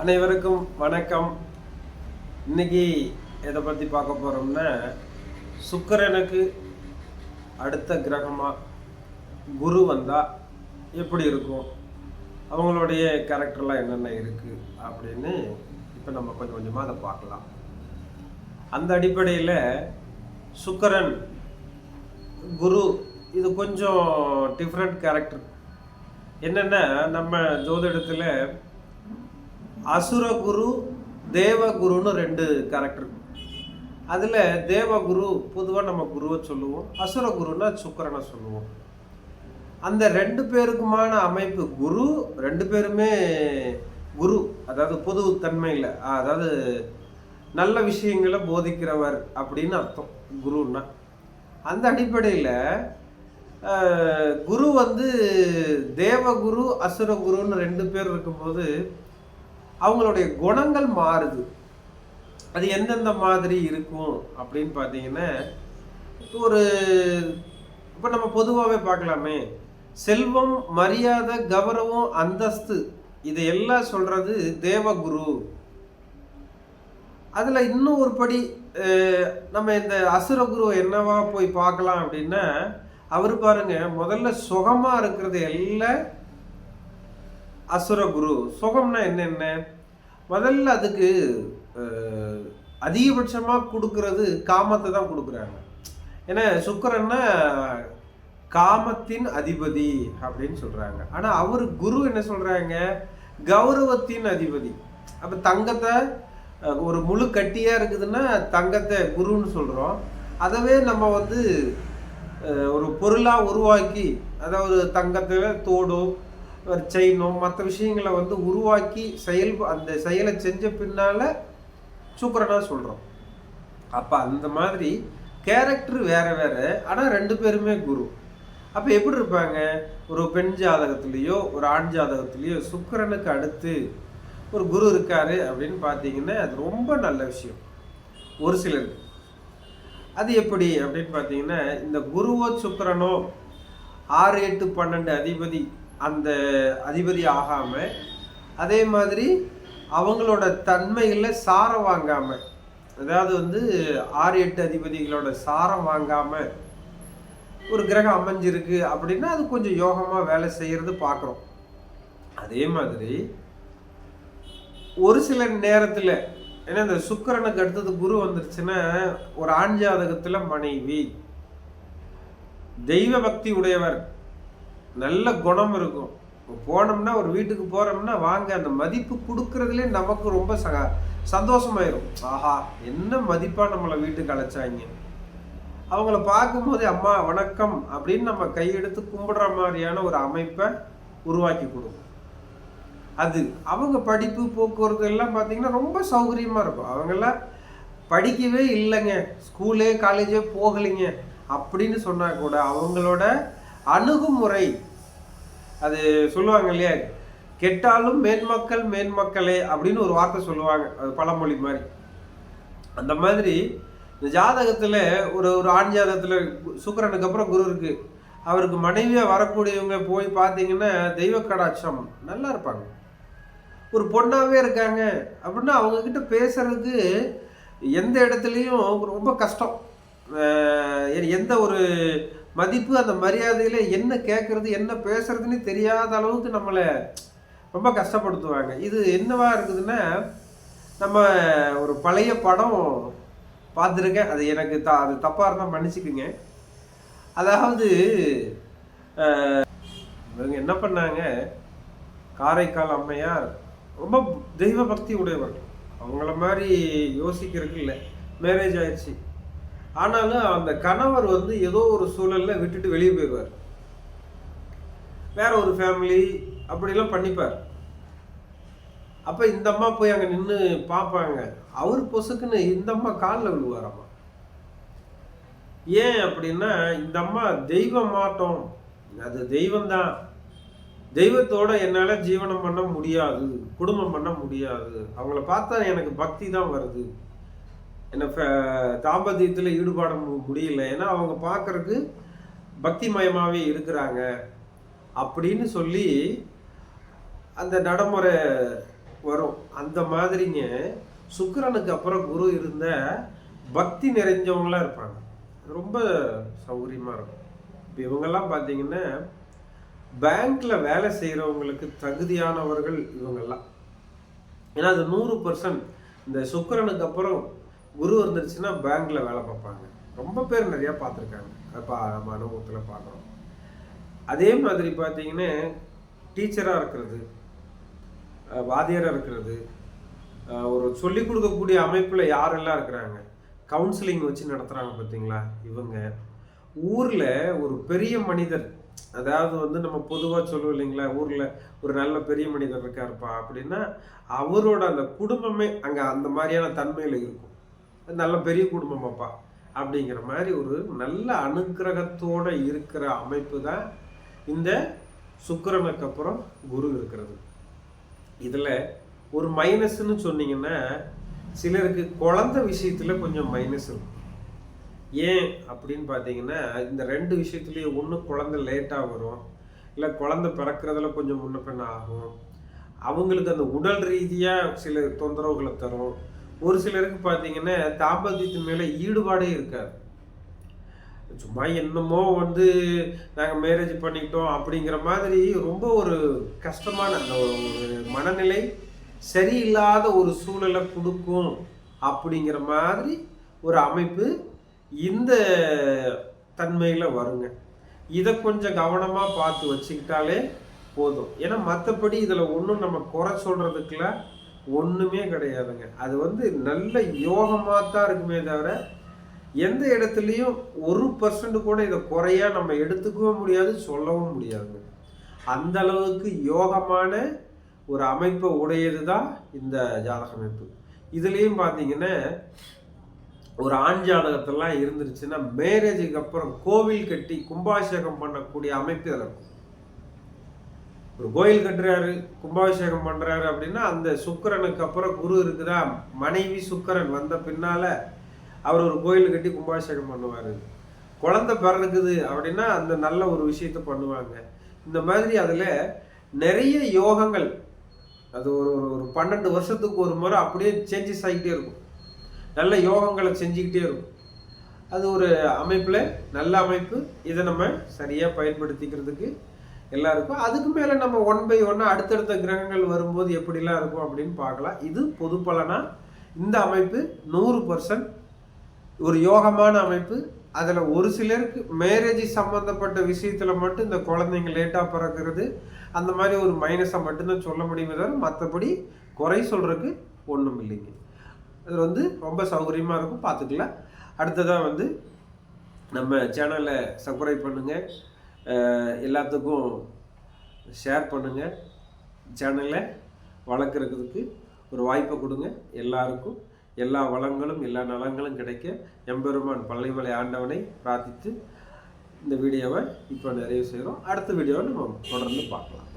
அனைவருக்கும் வணக்கம். இன்னைக்கு எதை பற்றி பார்க்க போகிறோம்னா சுக்கரனுக்கு அடுத்த கிரகமாக குரு வந்தால் எப்படி இருக்கும்? அவங்களுடைய கேரக்டர்லாம் என்னென்ன இருக்குது அப்படின்னு இப்போ நம்ம கொஞ்சம் கொஞ்சமாக அதை பார்க்கலாம். அந்த அடிப்படையில் சுக்கரன் குரு இது கொஞ்சம் டிஃப்ரெண்ட் கேரக்டர் என்னென்னா நம்ம ஜோதிடத்தில் அசுரகுரு தேவகுருன்னு ரெண்டு கேரக்டர் அதில் தேவகுரு பொதுவாக நம்ம குருவை சொல்லுவோம் அசுரகுருன்னா சுக்கரனை சொல்லுவோம். அந்த ரெண்டு பேருக்குமான அமைப்பு குரு ரெண்டு பேருமே குரு அதாவது பொது தன்மையில் அதாவது நல்ல விஷயங்களை போதிக்கிறவர் அப்படின்னு அர்த்தம் குருன்னா. அந்த அடிப்படையில் குரு வந்து தேவகுரு அசுரகுருன்னு ரெண்டு பேர் இருக்கும்போது அவங்களுடைய குணங்கள் மாறுது. அது எந்தெந்த மாதிரி இருக்கும் அப்படின்னு பார்த்தீங்கன்னா ஒரு இப்போ நம்ம பொதுவாகவே பார்க்கலாமே. செல்வம் மரியாதை கௌரவம் அந்தஸ்து இதையெல்லாம் சொல்கிறது தேவகுரு. அதில் இன்னும் ஒரு படி நம்ம இந்த அசுரகுரு என்னவா போய் பார்க்கலாம் அப்படின்னா அவர் பாருங்க முதல்ல சுகமாக இருக்கிறது எல்லாம் அசுரகுரு சுகம்னா என்னென்ன முதல்ல அதுக்கு அதிகபட்சமாக கொடுக்கறது காமத்தை தான் கொடுக்குறாங்க. ஏன்னா சுக்கரன்னா காமத்தின் அதிபதி அப்படின்னு சொல்கிறாங்க ஆனால் அவர் குரு என்ன சொல்கிறாங்க கௌரவத்தின் அதிபதி. அப்போ தங்கத்தை ஒரு முழு கட்டியாக இருக்குதுன்னா தங்கத்தை குருன்னு சொல்கிறோம் அதவே நம்ம வந்து ஒரு பொருளாக உருவாக்கி அதாவது தங்கத்தை தோடும் செயினோ மற்ற விஷயங்களை வந்து உருவாக்கி செயல் அந்த செயலை செஞ்ச பின்னால் சுக்கிரனா சொல்கிறோம் அப்போ அந்த மாதிரி கேரக்டர் வேற வேறு ஆனால் ரெண்டு பேருமே குரு. அப்போ எப்படி இருப்பாங்க? ஒரு பெண் ஜாதகத்துலேயோ ஒரு ஆண் ஜாதகத்துலேயோ சுக்கரனுக்கு அடுத்து ஒரு குரு இருக்காரு அப்படின்னு பார்த்தீங்கன்னா அது ரொம்ப நல்ல விஷயம். ஒரு சிலருக்கு. அது எப்படி அப்படின்னு பார்த்தீங்கன்னா இந்த குருவோ சுக்கரனோ ஆறு எட்டு பன்னெண்டு அதிபதி அந்த அதிபதி ஆகாம அதே மாதிரி அவங்களோட தன்மையில் சாரம் வாங்காம அதாவது வந்து ஆறு எட்டு அதிபதிகளோட சாரம் வாங்காம ஒரு கிரகம் அமைஞ்சிருக்கு அப்படின்னா அது கொஞ்சம் யோகமாக வேலை செய்கிறது பார்க்குறோம் அதே மாதிரி ஒரு சில நேரத்தில் ஏன்னா இந்த சுக்கிரனுக்கு அடுத்தது குரு வந்துருச்சுன்னா ஒரு ஆண் ஜாதகத்தில் மனைவி தெய்வ பக்தி உடையவர் நல்ல குணம் இருக்கும். இப்போ போனோம்னா ஒரு வீட்டுக்கு போகிறோம்னா வாங்க அந்த மதிப்பு கொடுக்கறதுலே நமக்கு ரொம்ப ச சந்தோஷமாயிரும். ஆஹா என்ன மதிப்பாக நம்மளை வீட்டுக்கு அழைச்சாங்க. அவங்கள பார்க்கும்போதே அம்மா வணக்கம் அப்படின்னு நம்ம கையெடுத்து கும்பிடுற மாதிரியான ஒரு அமைப்பை உருவாக்கி கொடுக்கும். அது அவங்க படிப்பு போக்குவரத்து எல்லாம் பார்த்தீங்கன்னா ரொம்ப சௌகரியமாக இருக்கும். அவங்கெல்லாம் படிக்கவே இல்லைங்க. ஸ்கூலே காலேஜே போகலைங்க. அப்படின்னு சொன்னால் கூட அவங்களோட அணுகுமுறை அது சொல்லுவாங்க இல்லையா? கெட்டாலும் மேன்மக்கள் மேன்மக்களே அப்படின்னு ஒரு வார்த்தை சொல்லுவாங்க. அது பழமொழி மாதிரி. அந்த மாதிரி இந்த ஜாதகத்தில் ஒரு ஒரு ஆண் ஜாதகத்தில் சுக்கரனுக்கு அப்புறம் குரு இருக்கு. அவருக்கு மனைவியாக வரக்கூடியவங்க போய் பார்த்தீங்கன்னா தெய்வ கடாட்சம் நல்லா இருப்பாங்க. ஒரு பொண்ணாகவே இருக்காங்க அப்படின்னா அவங்கக்கிட்ட பேசுறதுக்கு எந்த இடத்துலையும் ரொம்ப கஷ்டம். எந்த ஒரு மதிப்பு அந்த மரியாதையில் என்ன கேட்குறது என்ன பேசுறதுன்னு தெரியாத அளவுக்கு நம்மளை ரொம்ப கஷ்டப்படுத்துவாங்க. இது என்னவா இருக்குதுன்னா நம்ம ஒரு பழைய படம் பார்த்துருக்கேன். அது எனக்கு த அது தப்பாக இருந்தால் மன்னிச்சுக்குங்க. அதாவது இவங்க என்ன பண்ணாங்க? காரைக்கால் அம்மையார் ரொம்ப தெய்வ பக்தி உடையவர். அவங்கள மாதிரி யோசிக்கிறதுக்கு இல்லை. மேரேஜ் ஆயிடுச்சு. ஆனாலும் அந்த கணவர் வந்து ஏதோ ஒரு சூழலில் விட்டுட்டு வெளியே போயிடுவார். வேற ஒரு ஃபேமிலி அப்படிலாம் பண்ணிப்பார். அப்போ இந்த அம்மா போய் அங்கே நின்று பார்ப்பாங்க. அவர் பொசுக்குன்னு இந்த அம்மா காலில் விழுவாராம்மா ஏன் அப்படின்னா இந்த அம்மா தெய்வம் மாட்டோம். அது தெய்வம்தான். தெய்வத்தோட என்னால் ஜீவனம் பண்ண முடியாது. குடும்பம் பண்ண முடியாது. அவங்கள பார்த்தா எனக்கு பக்தி தான் வருது. என்ன தாம்பத்தியத்தில் ஈடுபாட முடியல. ஏன்னா அவங்க பார்க்குறக்கு பக்திமயமாகவே இருக்கிறாங்க. அப்படின்னு சொல்லி அந்த நடைமுறை வரும். அந்த மாதிரிங்க சுக்கிரனுக்கு அப்புறம் குரு இருந்த பக்தி நிறைஞ்சவங்களாம் இருப்பாங்க. ரொம்ப சௌகரியமாக இருக்கும். இப்போ இவங்கெல்லாம் பார்த்தீங்கன்னா பேங்க்கில் வேலை செய்கிறவங்களுக்கு தகுதியானவர்கள் இவங்கெல்லாம். ஏன்னா அது நூறு பர்சன்ட் இந்த சுக்கிரனுக்கு அப்புறம் குரு வந்துருச்சுன்னா பேங்க்ல வேலை பார்ப்பாங்க. ரொம்ப பேர் நிறைய பார்த்துருக்காங்க. அப்போ நம்ம அனுபவத்தில் பார்க்குறோம். அதே மாதிரி பார்த்தீங்கன்னா டீச்சராக இருக்கிறது வாதியராக இருக்கிறது ஒரு சொல்லிக் கொடுக்கக்கூடிய அமைப்பில் யாரெல்லாம் இருக்கிறாங்க? கவுன்சிலிங் வச்சு நடத்துகிறாங்க பார்த்தீங்களா? இவங்க. ஊரில் ஒரு பெரிய மனிதர் அதாவது வந்து நம்ம பொதுவாக சொல்லுவோம் இல்லைங்களா? ஊரில் ஒரு நல்ல பெரிய மனிதர் இருக்காருப்பா அப்படின்னா அவரோட அந்த குடும்பமே அங்கே அந்த மாதிரியான தன்மையில் இருக்கும். நல்ல பெரிய குடும்பம் அப்பா. அப்படிங்கிற மாதிரி ஒரு நல்ல அனுக்கிரகத்தோடு இருக்கிற அமைப்பு தான் இந்த சுக்கரனுக்கு அப்புறம் குரு இருக்கிறது. இதில் ஒரு மைனஸ்ன்னு சொன்னீங்கன்னா சிலருக்கு குழந்தை விஷயத்தில் கொஞ்சம் மைனஸ் இருக்கும். ஏன் அப்படின்னு பார்த்தீங்கன்னா இந்த ரெண்டு விஷயத்துலேயும் ஒன்று குழந்தை லேட்டாக வரும் இல்லை குழந்தை பிறக்கிறதுல கொஞ்சம் முன்ன பின்ன ஆகும். அவங்களுக்கு அந்த உடல் ரீதியாக சில தொந்தரவுகளை தரும். ஒரு சிலருக்கு பார்த்தீங்கன்னா தாம்பத்தியத்தின் மேலே ஈடுபாடே இருக்காது. சும்மா என்னமோ வந்து நாங்கள் மேரேஜ் பண்ணிக்கிட்டோம் அப்படிங்கிற மாதிரி ரொம்ப ஒரு கஷ்டமான அந்த ஒரு மனநிலை சரியில்லாத ஒரு சூழலை கொடுக்கும் அப்படிங்கிற மாதிரி ஒரு அமைப்பு இந்த தன்மையில் வருங்க. இதை கொஞ்சம் கவனமாக பார்த்து வச்சுக்கிட்டாலே போதும். ஏன்னா மற்றபடி இதில் ஒன்றும் நம்ம குறை சொல்கிறதுக்குலாம் ஒன்றுமே கிடையாதுங்க. அது வந்து நல்ல யோகமாக தான் இருக்குமே தவிர எந்த இடத்துலையும் ஒரு பர்சன்ட் கூட இதை குறையா நம்ம எடுத்துக்கவும் முடியாது சொல்லவும் முடியாதுங்க. அந்த அளவுக்கு யோகமான ஒரு அமைப்பை உடையது தான் இந்த ஜாதக அமைப்பு. இதுலேயும் பார்த்தீங்கன்னா ஒரு ஆண் ஜாதகத்தெல்லாம் இருந்துருச்சுன்னா மேரேஜுக்கு அப்புறம் கோவில் கட்டி கும்பாபிஷேகம் பண்ணக்கூடிய அமைப்பு இதில் இருக்கும். ஒரு கோயில் கட்டுறாரு கும்பாபிஷேகம் பண்ணுறாரு அப்படின்னா அந்த சுக்கரனுக்கு அப்புறம் குரு இருக்குதா? மனைவி சுக்கரன் வந்த பின்னால அவர் ஒரு கோயில் கட்டி கும்பாபிஷேகம் பண்ணுவார். குழந்தை பிறக்குது அப்படின்னா அந்த நல்ல ஒரு விஷயத்த பண்ணுவாங்க. இந்த மாதிரி அதில் நிறைய யோகங்கள் அது ஒரு ஒரு- ஒரு பன்னெண்டு வருஷத்துக்கு ஒரு முறை அப்படியே சேஞ்சஸ் ஆகிட்டே இருக்கும். நல்ல யோகங்களை செஞ்சுக்கிட்டே இருக்கும். அது ஒரு அமைப்பில் நல்ல அமைப்பு. இதை நம்ம சரியாக பயன்படுத்திக்கிறதுக்கு எல்லாருக்கும். அதுக்கு மேலே நம்ம ஒன் பை ஒன்னாக அடுத்தடுத்த கிரகங்கள் வரும்போது எப்படிலாம் இருக்கும் அப்படின்னு பார்க்கலாம். இது பொது பலனா? இந்த அமைப்பு நூறு பர்சன்ட் ஒரு யோகமான அமைப்பு. அதில் ஒரு சிலருக்கு மேரேஜ் சம்மந்தப்பட்ட விஷயத்தில் மட்டும் இந்த குழந்தைங்க லேட்டாக பிறக்கிறது. அந்த மாதிரி ஒரு மைனஸை மட்டும்தான் சொல்ல முடியுமே தவிர மற்றபடி குறை சொல்கிறதுக்கு ஒன்றும் இல்லைங்க. அது வந்து ரொம்ப சௌகரியமாக இருக்கும். பார்த்துக்கலாம். அடுத்ததாக வந்து நம்ம சேனலை சப்ஸ்கிரைப் பண்ணுங்கள் எல்லாத்துக்கும் ஷேர் பண்ணுங்கள் சேனலை வளர்க்குறதுக்கு ஒரு வாய்ப்பை கொடுங்க. எல்லாருக்கும் எல்லா வளங்களும் எல்லா நலங்களும் கிடைக்க எம்பெருமான் பள்ளிமலை ஆண்டவனை பிரார்த்தித்து இந்த வீடியோவை இப்போ நிறைவு செய்கிறோம். அடுத்த வீடியோவை நம்ம தொடர்ந்து பார்க்கலாம்.